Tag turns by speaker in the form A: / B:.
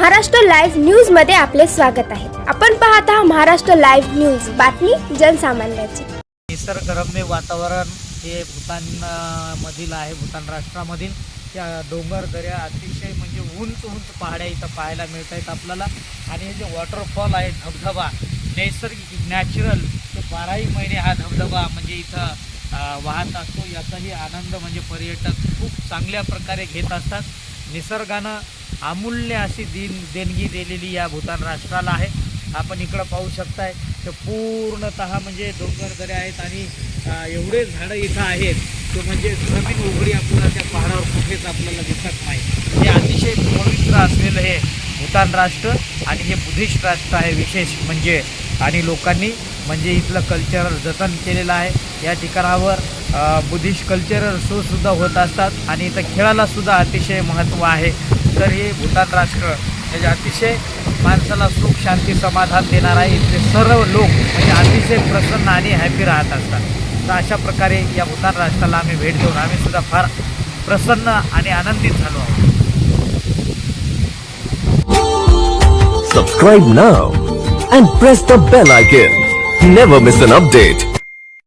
A: Maharashtra live न्यूजमध्ये आपले स्वागत आहे. आपण पाहत आहात महाराष्ट्र लाईव्ह न्यूज. बातमी जनसामान्याची.
B: निसर्गरम्य वातावरण हे भूतान मधील आहे भूतान राष्ट्रामधील. त्या डोंगर दऱ्या अतिशय म्हणजे उंच उंच पहाड्या इथं पाहायला मिळत आहेत आपल्याला. आणि हे जे वॉटरफॉल आहे धबधबा नैसर्गिक नॅचरल तो बाराही महिने हा धबधबा म्हणजे इथं वाहत असतो. याचाही आनंद म्हणजे पर्यटक खूप चांगल्या प्रकारे घेत असतात. निसर्गानं अमूल्य अशी दिन देणगी दिलेली या भूतान राष्ट्राला आहे. आपण इकडं पाहू शकताय तर पूर्णतः म्हणजे डोंगर दरे आहेत आणि एवढे झाडं इथं आहेत तो म्हणजे जमीन उघडी आपल्याला त्या पहाडावर कुठेच आपल्याला दिसत नाही. हे अतिशय पवित्र असलेलं हे भूतान राष्ट्र आणि हे बुद्धिस्ट राष्ट्र आहे विशेष म्हणजे. आणि लोकांनी म्हणजे इथलं कल्चरल जतन केलेलं आहे. या ठिकाणावर बुद्धिस्ट कल्चरल शोसुद्धा होत असतात आणि इथं खेळालासुद्धा अतिशय महत्त्व आहे. तर हे भूतान राष्ट्र म्हणजे अतिशय माणसाला सुख शांती समाधान देणार आहे इथले सर्व लोक म्हणजे अतिशय प्रसन्न आणि हॅपी राहत असतात तर अशा प्रकारे या भूतान राष्ट्राला आम्ही भेट देऊन आम्ही सुद्धा फार प्रसन्न आणि आनंदित झालो आहोत
C: Subscribe now and press the bell icon. Never miss an update.